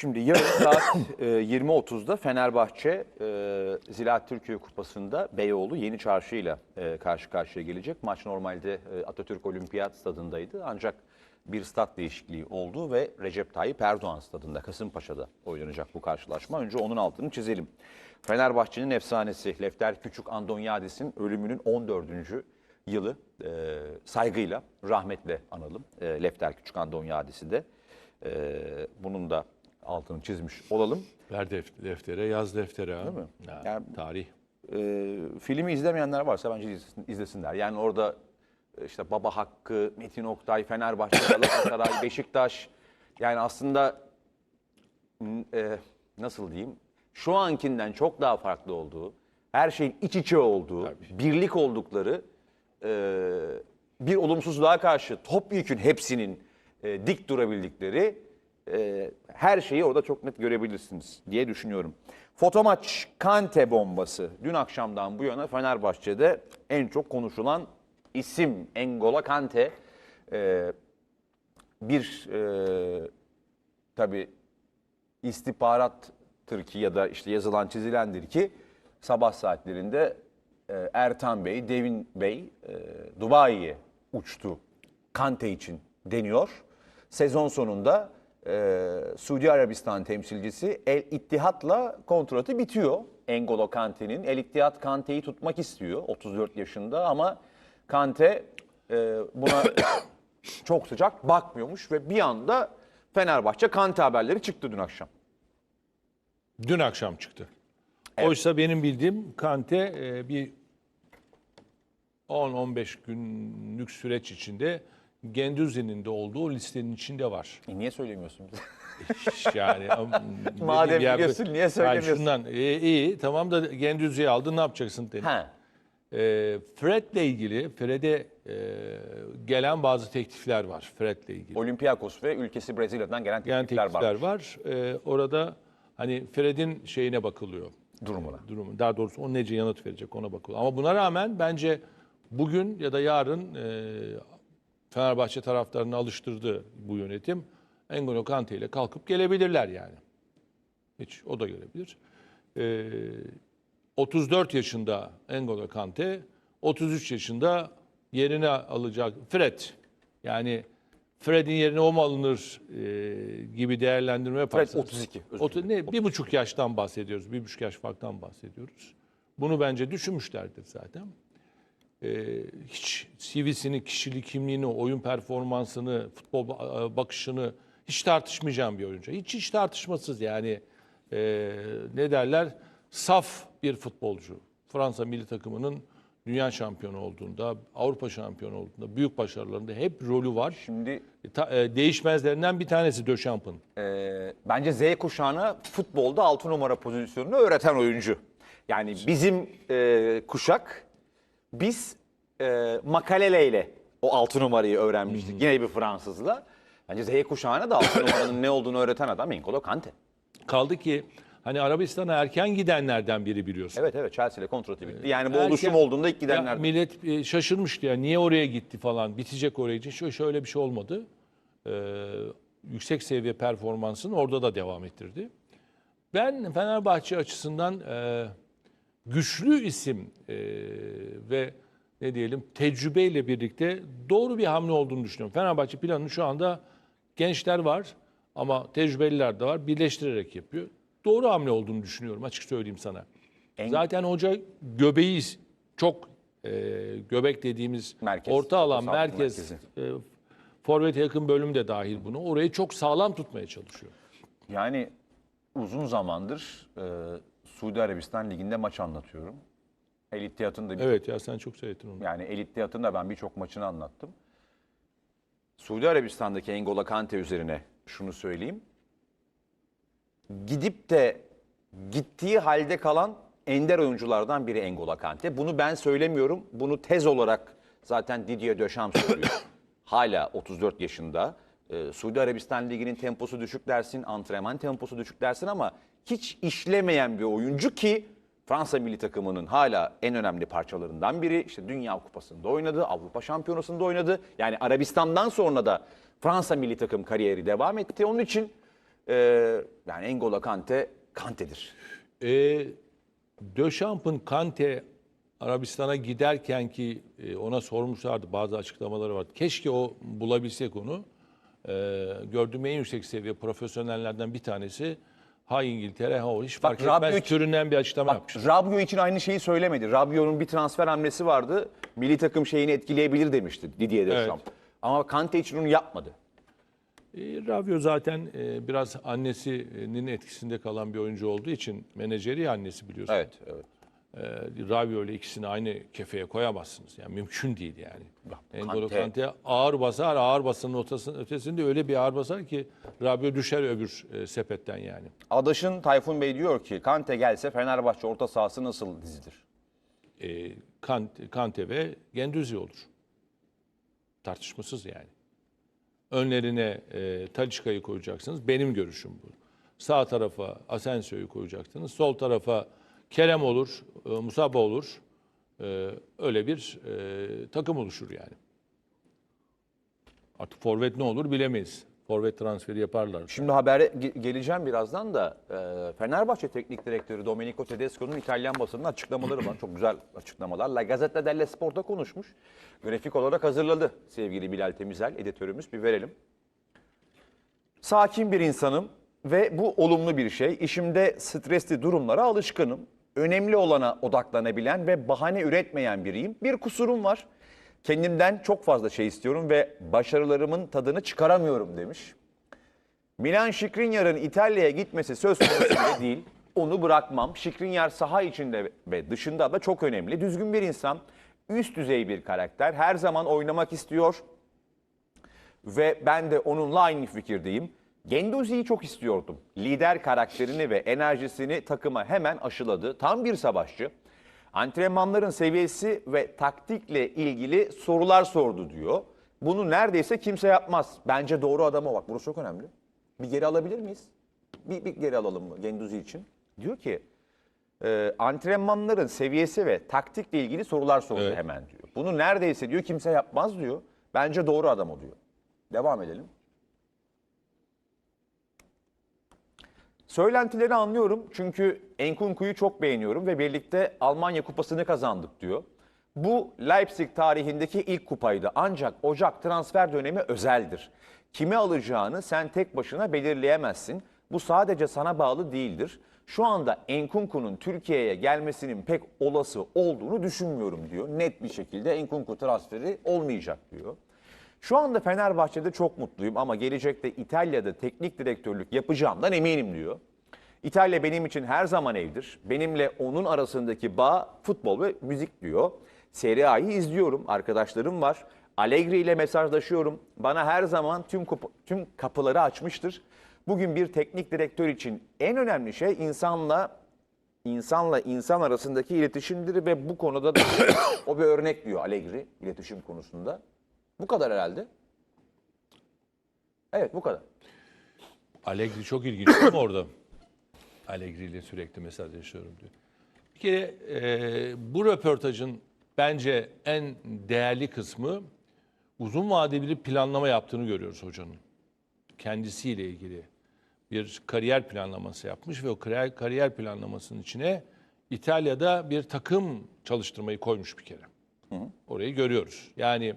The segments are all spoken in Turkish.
Şimdi yarın saat e, 20.30'da Fenerbahçe e, Ziraat Türkiye Kupası'nda Beyoğlu Yeni Çarşı ile karşı karşıya gelecek. Maç normalde e, Atatürk Olimpiyat Stadındaydı ancak bir stat değişikliği oldu ve Recep Tayyip Erdoğan Stadında Kasımpaşa'da oynanacak bu karşılaşma. Önce onun altını çizelim. Fenerbahçe'nin efsanesi Lefter Küçük Andonyadis'in ölümünün 14. yılı e, saygıyla, rahmetle analım. E, Lefter Küçük Andonyadis'i de. E, bunun da altını çizmiş olalım. Ver def- deftere, yaz deftere. Değil mi? Ha, Yani- tarih. E, filmi izlemeyenler varsa bence izlesin- izlesinler. Yani orada e, işte Baba Hakkı, Metin Oktay, Fenerbahçe, Galatasaray, Beşiktaş. Yani aslında e, nasıl diyeyim? Şu ankinden çok daha farklı olduğu, her şeyin iç içe olduğu, birlik oldukları e, bir olumsuzluğa karşı topyekün hepsinin e, dik durabildikleri e, her şeyi orada çok net görebilirsiniz diye düşünüyorum. Fotomaç Kante bombası. Dün akşamdan bu yana Fenerbahçe'de en çok konuşulan isim Engola Kante. E, bir e, tabii istihbarattır ki ya da işte yazılan çizilendir ki sabah saatlerinde e, Ertan Bey, Devin Bey e, Dubai'ye uçtu Kante için deniyor. Sezon sonunda e, Suudi Arabistan temsilcisi El İttihat'la kontratı bitiyor. Engolo Kante'nin. El İttihat Kante'yi tutmak istiyor 34 yaşında ama Kante e, buna çok sıcak bakmıyormuş ve bir anda Fenerbahçe Kante haberleri çıktı dün akşam. Dün akşam çıktı. Oysa benim bildiğim Kante e, bir 10-15 günlük süreç içinde Gendüzi'nin de olduğu listenin içinde var. E niye söylemiyorsun? Yani Madem ya, biliyorsun, niye yani söylemiyorsun? şundan e, iyi tamam da Gendüzi'yi aldın ne yapacaksın dedim. ha. E, Fred'le ilgili Fred'e e, gelen bazı teklifler var Fred'le ilgili. Olympiakos ve ülkesi Brezilya'dan gelen gelen teklifler, teklifler var. var. E, orada hani Fred'in şeyine bakılıyor. Durumuna. durumu. Daha doğrusu o nece yanıt verecek ona bakılıyor. Ama buna rağmen bence bugün ya da yarın e, Fenerbahçe taraftarını alıştırdı bu yönetim. N'Golo Kante ile kalkıp gelebilirler yani. Hiç o da gelebilir. E, 34 yaşında N'Golo Kante, 33 yaşında yerine alacak Fred. Yani Fred'in yerine o mu alınır e, gibi değerlendirme yaparsanız. 32, özür Otu- ne, bir buçuk yaştan bahsediyoruz. Bir buçuk yaş farktan bahsediyoruz. Bunu bence düşünmüşlerdir zaten. Ee, hiç CV'sini, kişilik kimliğini, oyun performansını, futbol ba- bakışını hiç tartışmayacağım bir oyuncu. Hiç hiç tartışmasız yani ee, ne derler? Saf bir futbolcu. Fransa milli takımının dünya şampiyonu olduğunda, Avrupa şampiyonu olduğunda, büyük başarılarında hep rolü var. Şimdi Ta- e, değişmezlerinden bir tanesi Döşamp'ın. e, bence Z kuşağına futbolda 6 numara pozisyonunu öğreten oyuncu. Yani bizim e, kuşak biz e, Makalele ile o 6 numarayı öğrenmiştik. Yine bir Fransızla. Bence Z kuşağına da 6 numaranın ne olduğunu öğreten adam N'Golo Kante. Kaldı ki hani Arabistan'a erken gidenlerden biri biliyorsun. Evet evet Chelsea ile kontratı bitti. Yani bu Erken- oluşum olduğunda ilk Ya gidenlerden. millet e, şaşırmıştı ya niye oraya gitti falan bitecek oraya gidecek. Şöyle, şöyle bir şey olmadı. Ee, yüksek seviye performansını orada da devam ettirdi. Ben Fenerbahçe açısından e, güçlü isim e, ve ne diyelim tecrübeyle birlikte doğru bir hamle olduğunu düşünüyorum. Fenerbahçe planı şu anda gençler var ama tecrübeliler de var. Birleştirerek yapıyor. Doğru hamle olduğunu düşünüyorum açık söyleyeyim sana. Zaten hoca göbeği çok e, göbek dediğimiz Merkez, orta alan merkez e, forvete yakın bölüm de dahil bunu. Orayı çok sağlam tutmaya çalışıyor. Yani uzun zamandır e, Suudi Arabistan Ligi'nde maç anlatıyorum. El İttihat'ın da bir Evet ya sen çok seyrettin onu. Yani El İttihat'ın da ben birçok maçını anlattım. Suudi Arabistan'daki N'Golo Kante üzerine şunu söyleyeyim. Gidip de gittiği halde kalan ender oyunculardan biri N'Golo Kante. Bunu ben söylemiyorum. Bunu tez olarak zaten Didier Deschamps söylüyor. Hala 34 yaşında. Ee, Suudi Arabistan Ligi'nin temposu düşük dersin, antrenman temposu düşük dersin ama hiç işlemeyen bir oyuncu ki Fransa milli takımının hala en önemli parçalarından biri. İşte Dünya Kupası'nda oynadı, Avrupa Şampiyonası'nda oynadı. Yani Arabistan'dan sonra da Fransa milli takım kariyeri devam etti. Onun için e, yani Engola Kante Kante'dir. E, Döşamp'ın Kante Arabistan'a giderken ki e, ona sormuşlardı bazı açıklamaları vardı. Keşke o bulabilsek onu. E, gördüğüm en yüksek seviye profesyonellerden bir tanesi ha İngiltere ha o hiç fark Bak, etmez türünden bir açıklama yapmış. Rabio için aynı şeyi söylemedi. Rabio'nun bir transfer hamlesi vardı. Milli takım şeyini etkileyebilir demişti Didier Deschamps. Ama Kante için onu yapmadı. E, Rabiot zaten e, biraz annesinin etkisinde kalan bir oyuncu olduğu için menajeri annesi biliyorsun. Evet, evet. E, Rabiot ile ikisini aynı kefeye koyamazsınız. Yani mümkün değil yani. N'Golo Kante- ağır basar, ağır basının ortasının ötesinde öyle bir ağır basar ki Rabiot düşer öbür e, sepetten yani. Adaşın Tayfun Bey diyor ki Kante gelse Fenerbahçe orta sahası nasıl dizilir? E, Kante, Kante ve Gendüzi olur. Tartışmasız yani. Önlerine e, Talisca'yı koyacaksınız. Benim görüşüm bu. Sağ tarafa Asensio'yu koyacaksınız. Sol tarafa Kerem olur, e, Musaba olur. E, öyle bir e, takım oluşur yani. Artık forvet ne olur bilemeyiz. Forvet transferi yaparlar. Şimdi habere ge- geleceğim birazdan da e, Fenerbahçe Teknik Direktörü Domenico Tedesco'nun İtalyan basının açıklamaları var. Çok güzel açıklamalar. La Gazzetta dello Sport'ta konuşmuş. Grafik olarak hazırladı sevgili Bilal Temizel editörümüz. Bir verelim. Sakin bir insanım ve bu olumlu bir şey. İşimde stresli durumlara alışkınım. Önemli olana odaklanabilen ve bahane üretmeyen biriyim. Bir kusurum var. Kendimden çok fazla şey istiyorum ve başarılarımın tadını çıkaramıyorum demiş. Milan Skriniar'ın İtalya'ya gitmesi söz konusu değil. Onu bırakmam. Skriniar saha içinde ve dışında da çok önemli. Düzgün bir insan, üst düzey bir karakter. Her zaman oynamak istiyor ve ben de onunla aynı fikirdeyim. Gendozi'yi çok istiyordum. Lider karakterini ve enerjisini takıma hemen aşıladı. Tam bir savaşçı. Antrenmanların seviyesi ve taktikle ilgili sorular sordu diyor. Bunu neredeyse kimse yapmaz. Bence doğru adama bak. Burası çok önemli. Bir geri alabilir miyiz? Bir, bir geri alalım mı Genduzi için? Diyor ki e, antrenmanların seviyesi ve taktikle ilgili sorular sordu Evet. hemen diyor. Bunu neredeyse diyor kimse yapmaz diyor. Bence doğru adam o diyor. Devam edelim. Söylentileri anlıyorum çünkü Enkunku'yu çok beğeniyorum ve birlikte Almanya kupasını kazandık diyor. Bu Leipzig tarihindeki ilk kupaydı ancak Ocak transfer dönemi özeldir. Kimi alacağını sen tek başına belirleyemezsin. Bu sadece sana bağlı değildir. Şu anda Enkunku'nun Türkiye'ye gelmesinin pek olası olduğunu düşünmüyorum diyor. Net bir şekilde Enkunku transferi olmayacak diyor. Şu anda Fenerbahçe'de çok mutluyum ama gelecekte İtalya'da teknik direktörlük yapacağımdan eminim diyor. İtalya benim için her zaman evdir. Benimle onun arasındaki bağ futbol ve müzik diyor. Serie A'yı izliyorum. Arkadaşlarım var. Allegri ile mesajlaşıyorum. Bana her zaman tüm tüm kapıları açmıştır. Bugün bir teknik direktör için en önemli şey insanla insanla insan arasındaki iletişimdir ve bu konuda da o bir örnek diyor Allegri iletişim konusunda. Bu kadar herhalde. Evet bu kadar. Allegri çok ilginç değil mi orada? Allegri ile sürekli mesajlaşıyorum diyor. Bir kere e, bu röportajın bence en değerli kısmı uzun vadeli bir planlama yaptığını görüyoruz hocanın. Kendisiyle ilgili bir kariyer planlaması yapmış ve o kariyer, kariyer planlamasının içine İtalya'da bir takım çalıştırmayı koymuş bir kere. Orayı görüyoruz. Yani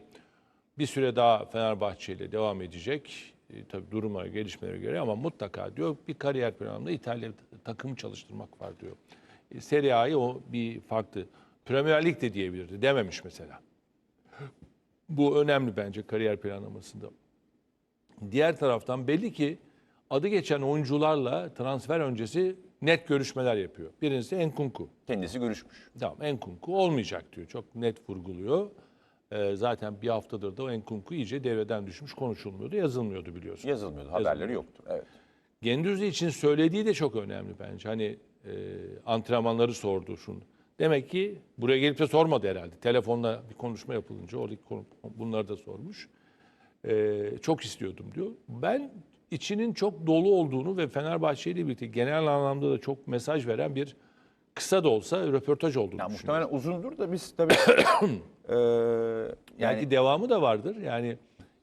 bir süre daha Fenerbahçe ile devam edecek. E, tabii duruma, gelişmelere göre ama mutlaka diyor bir kariyer planında İtalya takımı çalıştırmak var diyor. E, Serie A'yı o bir farklı. Premier Lig de diyebilirdi. Dememiş mesela. Bu önemli bence kariyer planlamasında. Diğer taraftan belli ki adı geçen oyuncularla transfer öncesi net görüşmeler yapıyor. Birincisi Enkunku. Kendisi görüşmüş. Tamam Enkunku olmayacak diyor. Çok net vurguluyor. Ee, zaten bir haftadır da o Enkunku iyice devreden düşmüş konuşulmuyordu, yazılmıyordu biliyorsun. Yazılmıyordu. Haberleri yoktur. Evet. Gendüzi için söylediği de çok önemli bence. Hani e, antrenmanları sordu şunu. Demek ki buraya gelip de sormadı herhalde. Telefonla bir konuşma yapılınca oradaki konu, bunları da sormuş. E, çok istiyordum diyor. Ben içinin çok dolu olduğunu ve Fenerbahçe ile birlikte genel anlamda da çok mesaj veren bir kısa da olsa röportaj olduğunu Ya düşünüyorum. muhtemelen uzundur da biz tabii eee, yani Belki devamı da vardır. Yani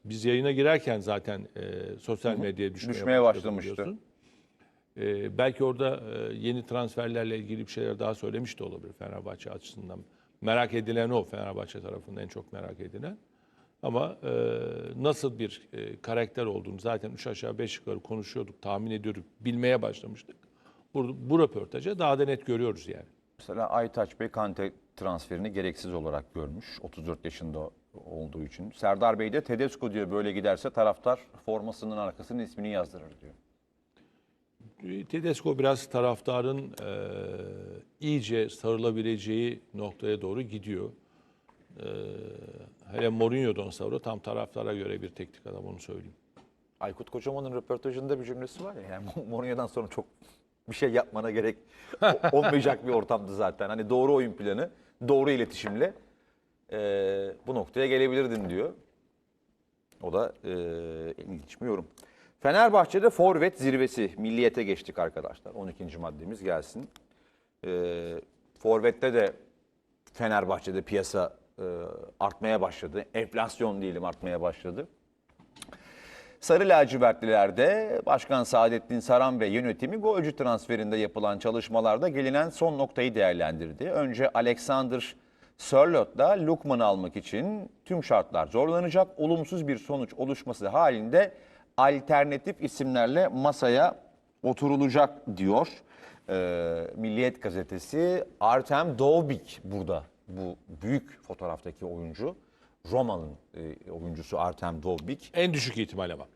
biz yayına girerken zaten e, sosyal medyaya düşmeye, düşmeye başlamıştı. biliyorsun. Ee, belki orada e, yeni transferlerle ilgili bir şeyler daha söylemiş de olabilir Fenerbahçe açısından. Merak edilen o Fenerbahçe tarafından en çok merak edilen. Ama e, nasıl bir e, karakter olduğunu zaten üç aşağı beş yukarı konuşuyorduk, tahmin ediyorduk, bilmeye başlamıştık. Bu, bu röportaja daha da net görüyoruz yani. Mesela Aytaç Bey Kante transferini gereksiz olarak görmüş 34 yaşında olduğu için. Serdar Bey de Tedesco diyor böyle giderse taraftar formasının arkasının ismini yazdırır diyor. Tedesco biraz taraftarın e, iyice sarılabileceği noktaya doğru gidiyor. E, hele Mourinho'dan sonra tam taraftara göre bir teknik adam onu söyleyeyim. Aykut Kocaman'ın röportajında bir cümlesi var ya yani Mourinho'dan sonra çok bir şey yapmana gerek olmayacak bir ortamdı zaten. Hani doğru oyun planı, doğru iletişimle eee, bu noktaya gelebilirdin diyor. O da eee ilginç bir yorum. Fenerbahçe'de forvet zirvesi. Milliyete geçtik arkadaşlar. 12. maddemiz gelsin. Eee forvette de Fenerbahçe'de piyasa eee, artmaya başladı. Enflasyon diyelim artmaya başladı. Sarı lacivertlilerde Başkan Saadettin Saran ve yönetimi golcü transferinde yapılan çalışmalarda gelinen son noktayı değerlendirdi. Önce Alexander Sörlot'la Lukman'ı almak için tüm şartlar zorlanacak. Olumsuz bir sonuç oluşması halinde alternatif isimlerle masaya oturulacak diyor. Ee, Milliyet gazetesi Artem Dovbik burada bu büyük fotoğraftaki oyuncu. Roma'nın e, oyuncusu Artem Dovbik. En düşük ihtimal ama.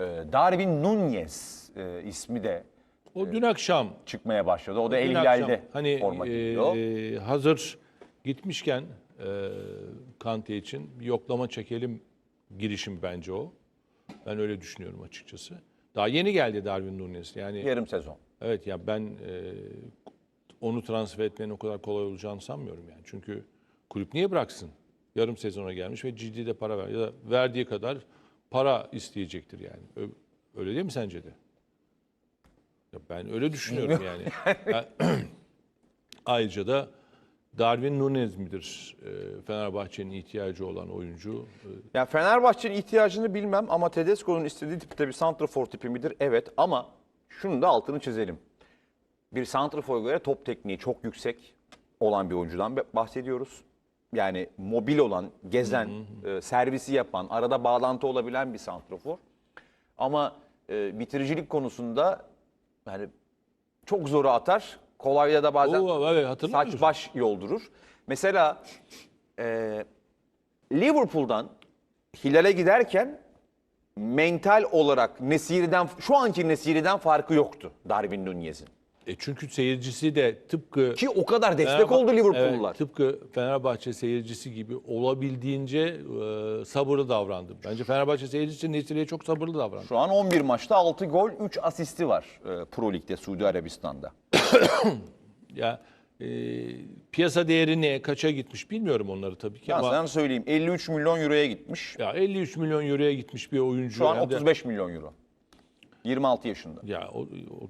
Ee, Darwin Nunez e, ismi de O dün akşam çıkmaya başladı. O da El Hilal'de hani forma e, giyiyor. hazır gitmişken e, Kante için bir yoklama çekelim girişim bence o. Ben öyle düşünüyorum açıkçası. Daha yeni geldi Darwin Nunes. Yani Yarım sezon. evet ya ben e, onu transfer etmenin o kadar kolay olacağını sanmıyorum yani. Çünkü kulüp niye bıraksın? Yarım sezona gelmiş ve ciddi de para ver ya da verdiği kadar para isteyecektir yani. Öyle değil mi sence de? Ya ben öyle düşünüyorum yani. Ayrıca da Darwin Nunez midir e, Fenerbahçe'nin ihtiyacı olan oyuncu? E, Yani Fenerbahçe'nin ihtiyacını bilmem ama Tedesco'nun istediği tipte bir santrafor tipi midir? Evet ama şunu da altını çizelim. Bir santrafor göre top tekniği çok yüksek olan bir oyuncudan bahsediyoruz. Yani mobil olan, gezen, e, servisi yapan, arada bağlantı olabilen bir santrafor. Ama e, bitiricilik konusunda yani çok zoru atar. Kolayda da bazen Oo, evet, hatırlıyor saç musun? baş yoldurur. Mesela e, Liverpool'dan Hilal'e giderken mental olarak Nesiri'den şu anki Nesiri'den farkı yoktu Darwin Nunez'in. E çünkü seyircisi de tıpkı Ki o kadar destek Fenerbah- oldu Liverpool'lular. Evet, tıpkı Fenerbahçe seyircisi gibi olabildiğince e, sabırlı davrandı. Bence Fenerbahçe seyircisi Nesiri'ye çok sabırlı davrandı. Şu an 11 maçta 6 gol, 3 asisti var e, Pro Lig'de Suudi Arabistan'da. Ya e, piyasa değeri ne, kaça gitmiş bilmiyorum onları tabii ki Ben ama sana söyleyeyim 53 milyon euroya gitmiş. ya 53 milyon euroya gitmiş bir oyuncu. Şu an hem de- 35 milyon euro. 26 yaşında. Ya o, o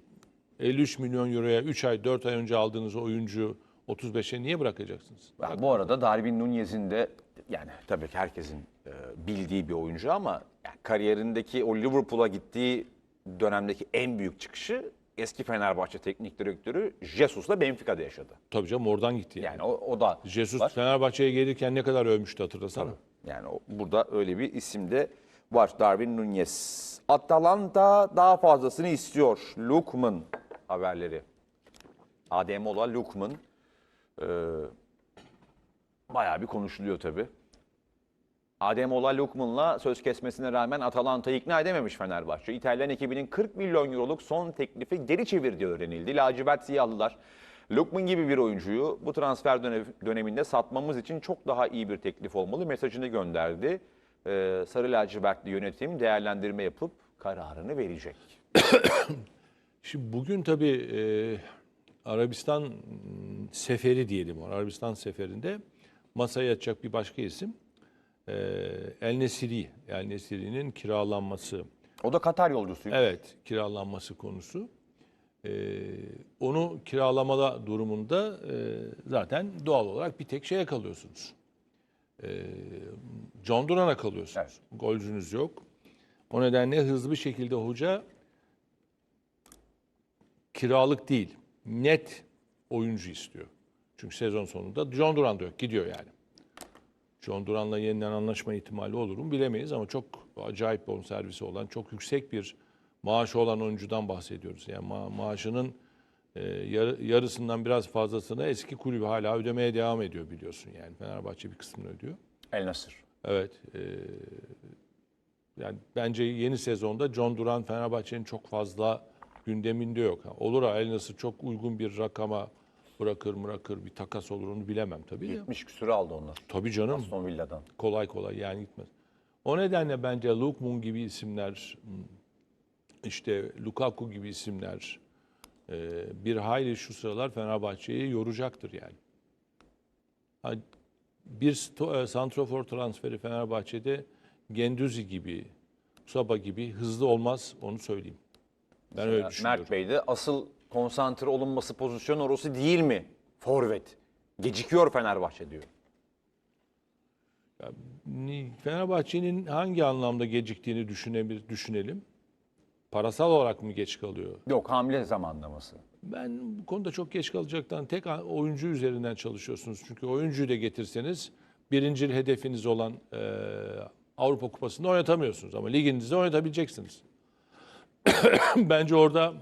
53 milyon euroya 3 ay 4 ay önce aldığınız oyuncu 35'e niye bırakacaksınız? Ya bu arada Darwin Nunez'in de yani tabii ki herkesin e, bildiği bir oyuncu ama yani kariyerindeki o Liverpool'a gittiği dönemdeki en büyük çıkışı eski Fenerbahçe teknik direktörü Jesus'la Benfica'da yaşadı. Tabii canım oradan gitti. Yani. Yani o, o da Jesus var. Fenerbahçe'ye gelirken ne kadar övmüştü hatırlasana. Yani o- burada öyle bir isim de var Darwin Nunez. Atalanta daha fazlasını istiyor. Lukman haberleri. Ademola Lukman. Ee, bayağı bir konuşuluyor tabii. Ademola Lukman'la söz kesmesine rağmen Atalanta'yı ikna edememiş Fenerbahçe. İtalyan ekibinin 40 milyon euroluk son teklifi geri çevirdiği öğrenildi. Lacivert siyahlılar Lukman gibi bir oyuncuyu bu transfer dönem- döneminde satmamız için çok daha iyi bir teklif olmalı mesajını gönderdi. Ee, Sarı lacivertli yönetim değerlendirme yapıp kararını verecek. Şimdi bugün tabii e, Arabistan seferi diyelim. Arabistan seferinde masaya yatacak bir başka isim. E, El Nesiri. El Nesiri'nin kiralanması. O da Katar yolcusu. Evet, kiralanması konusu. E, onu kiralamada durumunda e, zaten doğal olarak bir tek şeye kalıyorsunuz. E, John Duran'a kalıyorsunuz. Golcünüz yok. O nedenle hızlı bir şekilde hoca kiralık değil, net oyuncu istiyor. Çünkü sezon sonunda John Duran da yok, gidiyor yani. John Duran'la yeniden anlaşma ihtimali olur mu bilemeyiz ama çok acayip bonservisi olan, çok yüksek bir maaşı olan oyuncudan bahsediyoruz. Yani ma- maaşının e, yarı- yarısından biraz fazlasını eski kulübü hala ödemeye devam ediyor biliyorsun yani. Fenerbahçe bir kısmını ödüyor. El Nasır. Evet. e, yani bence yeni sezonda John Duran Fenerbahçe'nin çok fazla gündeminde yok. Olur ha El Nasır çok uygun bir rakama bırakır bırakır bir takas olur onu bilemem tabii de. 70 küsürü aldı onlar. Tabii canım Aston Villa'dan. kolay kolay yani gitmez. O nedenle bence Luke Moon gibi isimler, hmm, işte Lukaku gibi isimler e, bir hayli şu sıralar Fenerbahçe'yi yoracaktır yani. Bir e, santrofor transferi Fenerbahçe'de Genduzi gibi, Saba gibi hızlı olmaz onu söyleyeyim. Ben öyle düşünüyorum. Mert Bey de asıl konsantre olunması pozisyon orası değil mi? Forvet. Gecikiyor Fenerbahçe diyor. Ni- Fenerbahçe'nin hangi anlamda geciktiğini düşünebilir, düşünelim. Parasal olarak mı geç kalıyor? Yok hamle zamanlaması. Ben bu konuda çok geç kalacaktan tek oyuncu üzerinden çalışıyorsunuz. Çünkü oyuncuyu da getirseniz birinci hedefiniz olan e, Avrupa Kupası'nda oynatamıyorsunuz. Ama liginizde oynatabileceksiniz. Bence orada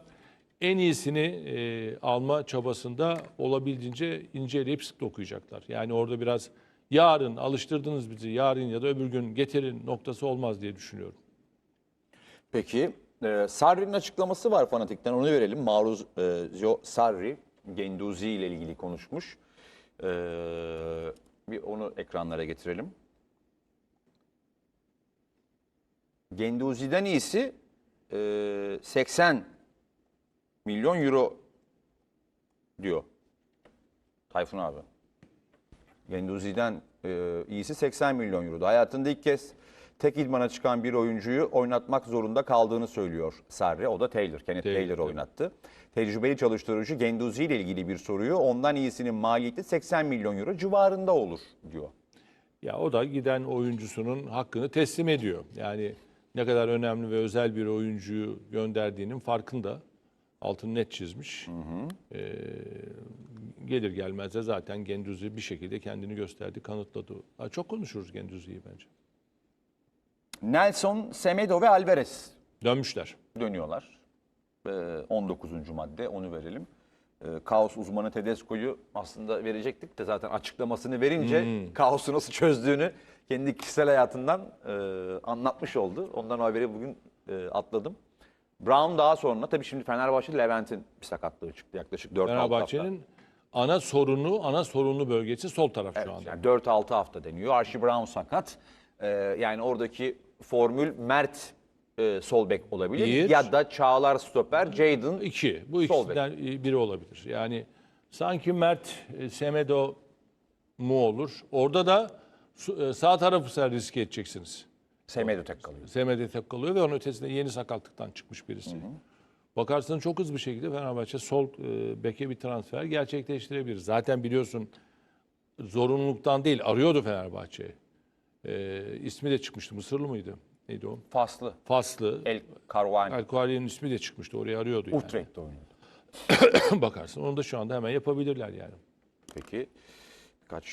en iyisini e, alma çabasında olabildiğince inceleyip sık dokuyacaklar. Yani orada biraz yarın alıştırdınız bizi yarın ya da öbür gün getirin noktası olmaz diye düşünüyorum. Peki e, Sarri'nin açıklaması var fanatikten onu verelim. Maruz e, Sarri Genduzi ile ilgili konuşmuş. E, bir onu ekranlara getirelim. Genduzi'den iyisi e, 80 milyon euro diyor Tayfun abi. Genduzi'den e, iyisi 80 milyon euro. Hayatında ilk kez tek idmana çıkan bir oyuncuyu oynatmak zorunda kaldığını söylüyor Sarri. O da Taylor. Kenneth Taylor, Taylor, oynattı. Tecrübeli çalıştırıcı Genduzi ile ilgili bir soruyu ondan iyisinin maliyeti 80 milyon euro civarında olur diyor. Ya o da giden oyuncusunun hakkını teslim ediyor. Yani ne kadar önemli ve özel bir oyuncuyu gönderdiğinin farkında. Altını net çizmiş. Ee, gelir gelmez de zaten Genduzi bir şekilde kendini gösterdi, kanıtladı. Ha, çok konuşuruz Genduzi'yi bence. Nelson, Semedo ve Alvarez Dönmüşler. dönüyorlar. Ee, 19. madde onu verelim. Ee, kaos uzmanı Tedesco'yu aslında verecektik de zaten açıklamasını verince kaosu nasıl çözdüğünü kendi kişisel hayatından e, anlatmış oldu. Ondan haberi bugün e, atladım. Brown daha sonra tabii şimdi Fenerbahçe Levent'in bir sakatlığı çıktı yaklaşık 4-6 hafta. Fenerbahçe'nin ana sorunu, ana sorunlu bölgesi sol taraf şu anda. Yani 4-6 hafta deniyor. Archie Brown sakat. Ee, yani oradaki formül Mert e, sol bek olabilir. Bir. Ya da Çağlar stoper, Jadon İki. Bu Sol ikisinden biri olabilir. Yani sanki Mert e, Semedo mu olur? Orada da su- e, sağ tarafı sen riske edeceksiniz. Semedo tek kalıyor. Semedo tek kalıyor ve onun ötesinde yeni sakatlıktan çıkmış birisi. Bakarsın çok hızlı bir şekilde Fenerbahçe sol e, beke bir transfer gerçekleştirebilir. Zaten biliyorsun zorunluluktan değil arıyordu Fenerbahçe. E, ismi de çıkmıştı. Mısırlı mıydı? Neydi o? Faslı. Faslı. El Karvani. El Kuari'nin ismi de çıkmıştı. Oraya arıyordu yani. Utrecht'te oynadı. Bakarsın onu da şu anda hemen yapabilirler yani. Peki. Kaç